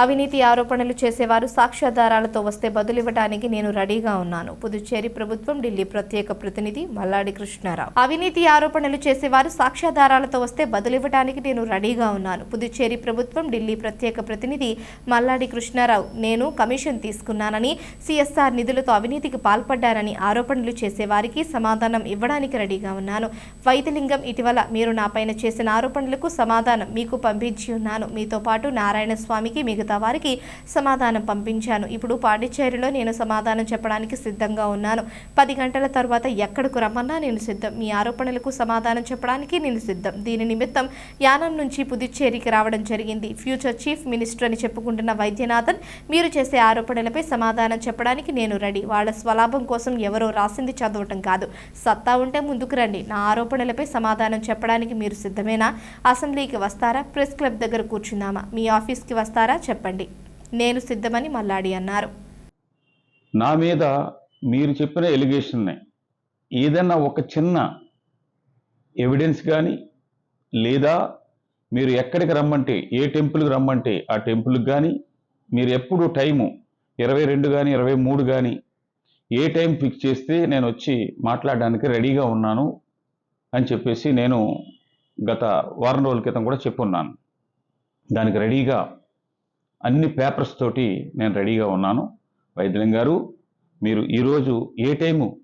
అవినీతి ఆరోపణలు చేసేవారు సాక్ష్యాధారాలతో వస్తే బదులివ్వడానికి నేను రెడీగా ఉన్నాను. పుదుచ్చేరి ప్రభుత్వం ఢిల్లీ ప్రత్యేక ప్రతినిధి మల్లాడి కృష్ణారావు. అవినీతి ఆరోపణలు చేసేవారు సాక్ష్యాధారాలతో వస్తే బదులివ్వడానికి నేను రెడీగా ఉన్నాను. పుదుచ్చేరి ప్రభుత్వం ఢిల్లీ ప్రత్యేక ప్రతినిధి మల్లాడి కృష్ణారావు నేను కమిషన్ తీసుకున్నానని సిఎస్ఆర్ నిధులతో అవినీతికి పాల్పడ్డారని ఆరోపణలు చేసేవారికి సమాధానం ఇవ్వడానికి రెడీగా ఉన్నాను. వైద్యలింగం ఇటీవల మీరు నాపైన చేసిన ఆరోపణలకు సమాధానం మీకు పంపించి ఉన్నాను. మీతో పాటు నారాయణ స్వామికి మిగతా వారికి సమాధానం పంపించాను. ఇప్పుడు పాండిచ్చేరిలో నేను సమాధానం చెప్పడానికి సిద్ధంగా ఉన్నాను. పది గంటల తర్వాత ఎక్కడకు రమ్మన్నా నేను సిద్ధం. మీ ఆరోపణలకు సమాధానం చెప్పడానికి నేను సిద్ధం. దీని నిమిత్తం యానం నుంచి పుదుచ్చేరికి రావడం జరిగింది. ఫ్యూచర్ చీఫ్ మినిస్టర్ అని చెప్పుకుంటున్న వైద్యనాథన్ మీరు చేసే ఆరోపణలపై సమాధానం చెప్పడానికి నేను రెడీ. వాళ్ళ స్వలాభం కోసం ఎవరో రాసింది చదవటం కాదు. సత్తా ఉంటే ముందుకు రండి. నా ఆరోపణలపై సమాధానం చెప్పడానికి మీరు సిద్ధమేనా? అసెంబ్లీకి వస్తారా? ప్రెస్ క్లబ్ దగ్గర కూర్చుందామా? మీ ఆఫీస్కి వస్తారా? చెప్పండి. చెప్పండి. నేను సిద్ధమని మల్లాడి అన్నారు. నా మీద మీరు చెప్పిన ఎలిగేషన్ని ఏదైనా ఒక చిన్న ఎవిడెన్స్ కానీ లేదా మీరు ఎక్కడికి రమ్మంటే ఏ టెంపుల్కి రమ్మంటే ఆ టెంపుల్కి కానీ మీరు ఎప్పుడు టైము ఇరవై రెండు కానీ ఇరవై మూడు కానీ ఏ టైం ఫిక్స్ చేస్తే నేను వచ్చి మాట్లాడడానికి రెడీగా ఉన్నాను అని చెప్పేసి నేను గత వారం రోజుల క్రితం కూడా చెప్పున్నాను. దానికి రెడీగా అన్ని పేపర్స్ తోటి నేను రెడీగా ఉన్నాను. వైద్యులం గారు మీరు ఈరోజు ఏ టైము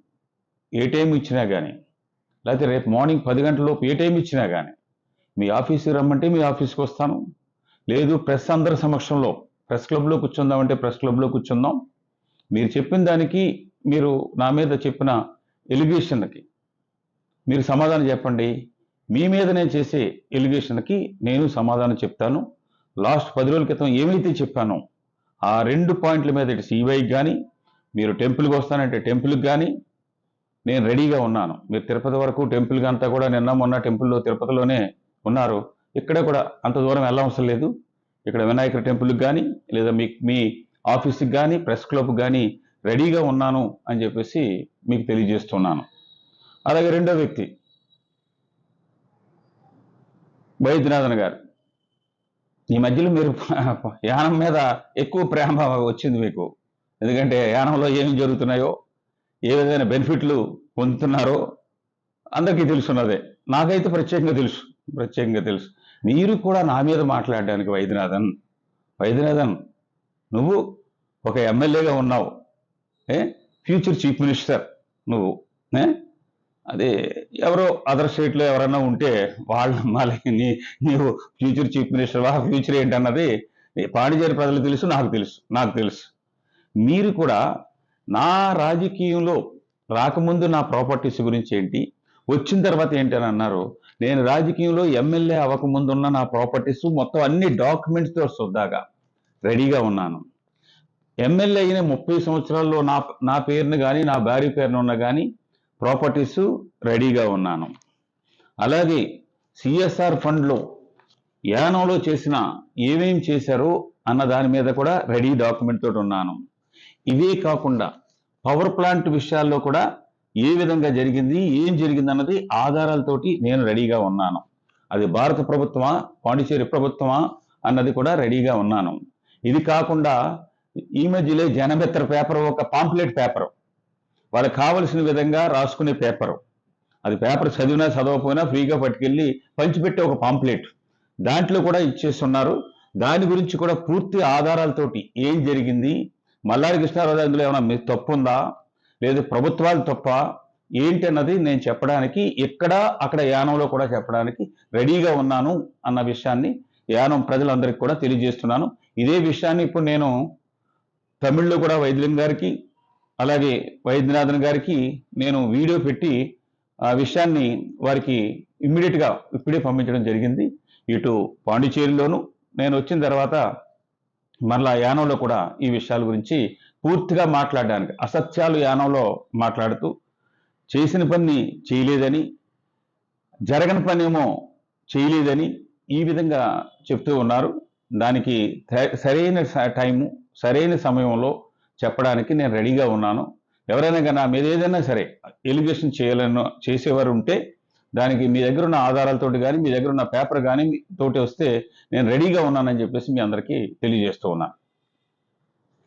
ఏ టైం ఇచ్చినా కానీ లేకపోతే రేపు మార్నింగ్ పది గంటలలోపు ఏ టైం ఇచ్చినా కానీ మీ ఆఫీస్కి రమ్మంటే మీ ఆఫీస్కి వస్తాను. లేదు ప్రెస్ అందరి సమక్షంలో ప్రెస్ క్లబ్లో కూర్చుందామంటే ప్రెస్ క్లబ్లో కూర్చుందాం. మీరు చెప్పిన దానికి మీరు నా మీద చెప్పిన ఎలిగేషన్కి మీరు సమాధానం చెప్పండి. మీ మీద నేను చేసే ఎలిగేషన్కి నేను సమాధానం చెప్తాను. లాస్ట్ పది రోజుల క్రితం ఏమైతే చెప్పానో ఆ రెండు పాయింట్ల మీద ఇటు సివైకి కానీ మీరు టెంపుల్కి వస్తానంటే టెంపుల్కి కానీ నేను రెడీగా ఉన్నాను. మీరు తిరుపతి వరకు టెంపుల్కి అంతా కూడా నిన్న మొన్న టెంపుల్లో తిరుపతిలోనే ఉన్నారు. ఇక్కడ కూడా అంత దూరం వెళ్ళవసరం లేదు. ఇక్కడ వినాయకుడి టెంపుల్కి కానీ లేదా మీ మీ ఆఫీస్కి కానీ ప్రెస్ క్లబ్కి కానీ రెడీగా ఉన్నాను అని చెప్పేసి మీకు తెలియజేస్తున్నాను. అలాగే రెండో వ్యక్తి వైద్యనాథన్ గారు. ఈ మధ్యలో మీరు యానం మీద ఎక్కువ ప్రేమ వచ్చింది మీకు. ఎందుకంటే యానంలో ఏమి జరుగుతున్నాయో ఏ విధమైన బెనిఫిట్లు పొందుతున్నారో అందరికీ తెలుసున్నదే. నాకైతే ప్రత్యేకంగా తెలుసు ప్రత్యేకంగా తెలుసు. మీరు కూడా నా మీద మాట్లాడడానికి వైద్యనాథన్ వైద్యనాథన్ నువ్వు ఒక ఎమ్మెల్యేగా ఉన్నావు. ఏ? ఫ్యూచర్ చీఫ్ మినిస్టర్ నువ్వు. ఏ? అదే ఎవరో అదర్ స్టేట్లో ఎవరైనా ఉంటే వాళ్ళు మళ్ళీ నీ నీవు ఫ్యూచర్ చీఫ్ మినిస్టర్ వా ఫ్యూచర్ ఏంటన్నది పాండిచేరి ప్రజలు తెలుసు నాకు తెలుసు నాకు తెలుసు. మీరు కూడా నా రాజకీయంలో రాకముందు నా ప్రాపర్టీస్ గురించి ఏంటి వచ్చిన తర్వాత ఏంటి అని అన్నారు నేను రాజకీయంలో ఎమ్మెల్యే అవ్వకముందు ఉన్న నా ప్రాపర్టీస్ మొత్తం అన్ని డాక్యుమెంట్స్తో సొద్దాగా రెడీగా ఉన్నాను. ఎమ్మెల్యే అయిన ముప్పై సంవత్సరాల్లో నా నా పేరును కానీ నా భార్య పేరును ఉన్న కానీ ప్రాపర్టీస్ రెడీగా ఉన్నాను. అలాగే సిఎస్ఆర్ ఫండ్లో యానంలో చేసిన ఏమేం చేశారో అన్న దాని మీద కూడా రెడీ డాక్యుమెంట్ తోటి ఉన్నాను. ఇవే కాకుండా పవర్ ప్లాంట్ విషయాల్లో కూడా ఏ విధంగా జరిగింది ఏం జరిగింది అన్నది ఆధారాలతోటి నేను రెడీగా ఉన్నాను. అది భారత ప్రభుత్వమా పాండిచేరి ప్రభుత్వమా అన్నది కూడా రెడీగా ఉన్నాను. ఇది కాకుండా ఈ మధ్యలో జనమిత్ర పేపర్ ఒక పాంప్లెట్ పేపర్ వాళ్ళకి కావలసిన విధంగా రాసుకునే పేపర్. అది పేపర్ చదివినా చదవకపోయినా ఫ్రీగా పట్టుకెళ్ళి పంచిపెట్టే ఒక పాంప్లెట్. దాంట్లో కూడా ఇచ్చేస్తున్నారు. దాని గురించి కూడా పూర్తి ఆధారాలతోటి ఏం జరిగింది? మల్లారి కృష్ణారావు అందులో ఏమైనా తప్పు ఉందా లేదు ప్రభుత్వాలు తప్ప? ఏంటి అన్నది నేను చెప్పడానికి ఇక్కడ అక్కడ యానంలో కూడా చెప్పడానికి రెడీగా ఉన్నాను అన్న విషయాన్ని యానం ప్రజలందరికీ కూడా తెలియజేస్తున్నాను. ఇదే విషయాన్ని ఇప్పుడు నేను తమిళ్ళో కూడా వైద్యులం గారికి అలాగే వైద్యనాథన్ గారికి నేను వీడియో పెట్టి ఆ విషయాన్ని వారికి ఇమ్మీడియట్గా ఇప్పుడే పంపించడం జరిగింది. ఇటు పాండిచేరిలోను నేను వచ్చిన తర్వాత మరలా యానంలో కూడా ఈ విషయాల గురించి పూర్తిగా మాట్లాడడానికి అసత్యాలు యానంలో మాట్లాడుతూ చేసిన పని చేయలేదని జరగని పని ఏమో చేయలేదని ఈ విధంగా చెప్తూ ఉన్నారు. దానికి త- సరైన స- టైము సరైన సమయంలో చెప్పడానికి నేను రెడీగా ఉన్నాను. ఎవరైనా కానీ నా మీద ఏదైనా సరే ఎలిగేషన్ చేయాలను చేసేవారు ఉంటే దానికి మీ దగ్గర ఉన్న ఆధారాలతోటి కానీ మీ దగ్గర ఉన్న పేపర్ కానీ తోటి వస్తే నేను రెడీగా ఉన్నానని చెప్పేసి మీ అందరికీ తెలియజేస్తూ ఉన్నాను